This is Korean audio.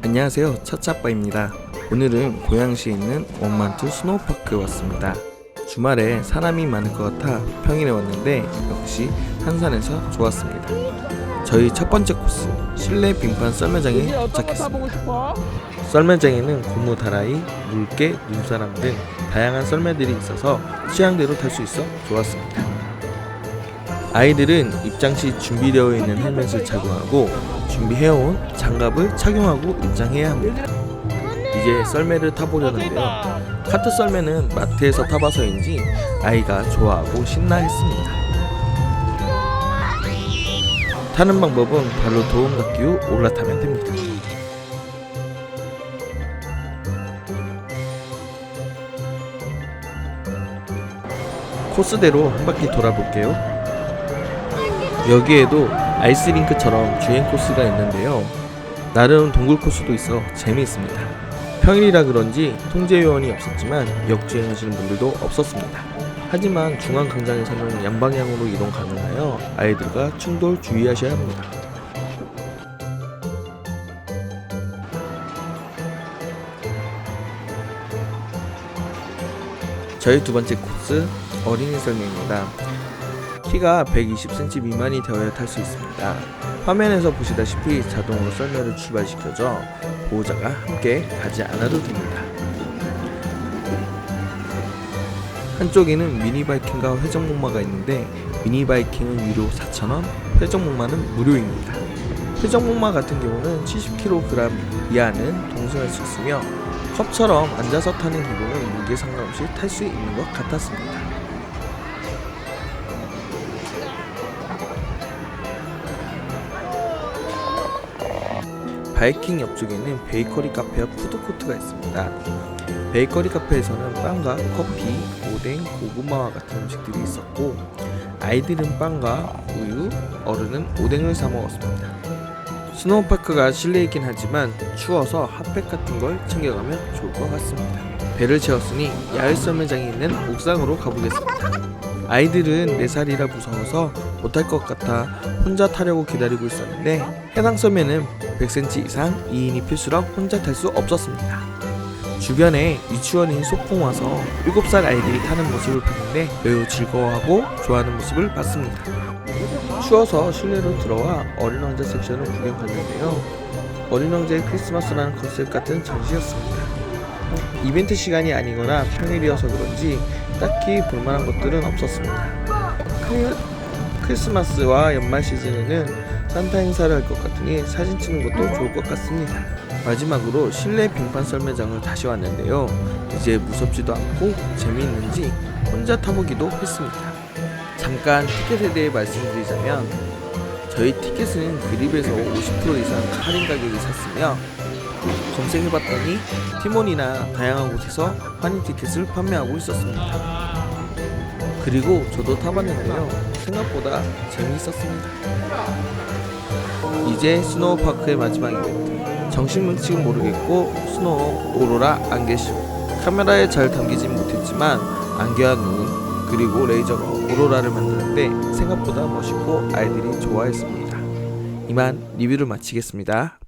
안녕하세요. 차차빠입니다. 오늘은 고양시에 있는 원만투 스노우파크에 왔습니다. 주말에 사람이 많을 것 같아 평일에 왔는데 역시 한산해서 좋았습니다. 저희 첫 번째 코스 실내 빙판 썰매장에 도착했습니다? 썰매장에는 고무 다라이, 물개, 눈사람 등 다양한 썰매들이 있어서 취향대로 탈 수 있어 좋았습니다. 아이들은 입장 시 준비되어 있는 헬멧을 착용하고 준비해온 장갑을 착용하고 입장해야 합니다. 이제 썰매를 타보려는데요. 카트 썰매는 마트에서 타봐서인지 아이가 좋아하고 신나했습니다. 타는 방법은 발로 도움을 끼우 올라타면 됩니다. 코스대로 한 바퀴 돌아볼게요. 여기에도 아이스링크처럼 주행 코스가 있는데요. 나름 동굴 코스도 있어 재미있습니다. 평일이라 그런지 통제 요원이 없었지만 역주행하시는 분들도 없었습니다. 하지만 중앙 광장에서는 양방향으로 이동 가능하여 아이들과 충돌 주의하셔야 합니다. 저희 두 번째 코스 어린이 썰매입니다. 키가 120cm 미만이 되어야 탈 수 있습니다. 화면에서 보시다시피 자동으로 썰매를 출발시켜줘 보호자가 함께 가지 않아도 됩니다. 한쪽에는 미니바이킹과 회전목마가 있는데 미니바이킹은 유료 4,000원, 회전목마는 무료입니다. 회전목마 같은 경우는 70kg 이하는 동승할 수 있으며 컵처럼 앉아서 타는 기분은 무게 상관없이 탈 수 있는 것 같았습니다. 바이킹 옆쪽에는 베이커리 카페와 푸드코트가 있습니다. 베이커리 카페에서는 빵과 커피, 오뎅, 고구마와 같은 음식들이 있었고 아이들은 빵과 우유, 어른은 오뎅을 사 먹었습니다. 스노우파크가 실내이긴 하지만 추워서 핫팩 같은 걸 챙겨가면 좋을 것 같습니다. 배를 채웠으니 야외 썰매장이 있는 옥상으로 가보겠습니다. 아이들은 4살이라 무서워서 못할 것 같아 혼자 타려고 기다리고 있었는데 해당 썰매는 100cm 이상 2인이 필수라 혼자 탈 수 없었습니다. 주변에 유치원인 소풍 와서 7살 아이들이 타는 모습을 봤는데 매우 즐거워하고 좋아하는 모습을 봤습니다. 추워서 실내로 들어와 어린 왕자 섹션을 구경 갔는데요. 어린 왕자의 크리스마스라는 컨셉 같은 전시였습니다. 이벤트 시간이 아니거나 평일이어서 그런지 딱히 볼만한 것들은 없었습니다. 크, 크리스마스와 연말 시즌에는 산타 행사를 할 것 같으니 사진 찍는 것도 좋을 것 같습니다. 마지막으로 실내 빙판 썰매장을 다시 왔는데요. 이제 무섭지도 않고 재미있는지 혼자 타보기도 했습니다. 잠깐 티켓에 대해 말씀드리자면 저희 티켓은 그립에서 50% 이상 할인 가격이 샀으며 검색해봤더니 티몬이나 다양한 곳에서 환희 티켓을 판매하고 있었습니다. 그리고 저도 타봤는데요. 생각보다 재미있었습니다. 이제 스노우파크의 마지막 이벤트. 정식 명칭은 모르겠고 스노우 오로라 안개쇼. 카메라에 잘 담기진 못했지만 안개와 눈 그리고 레이저로 오로라를 만드는데 생각보다 멋있고 아이들이 좋아했습니다. 이만 리뷰를 마치겠습니다.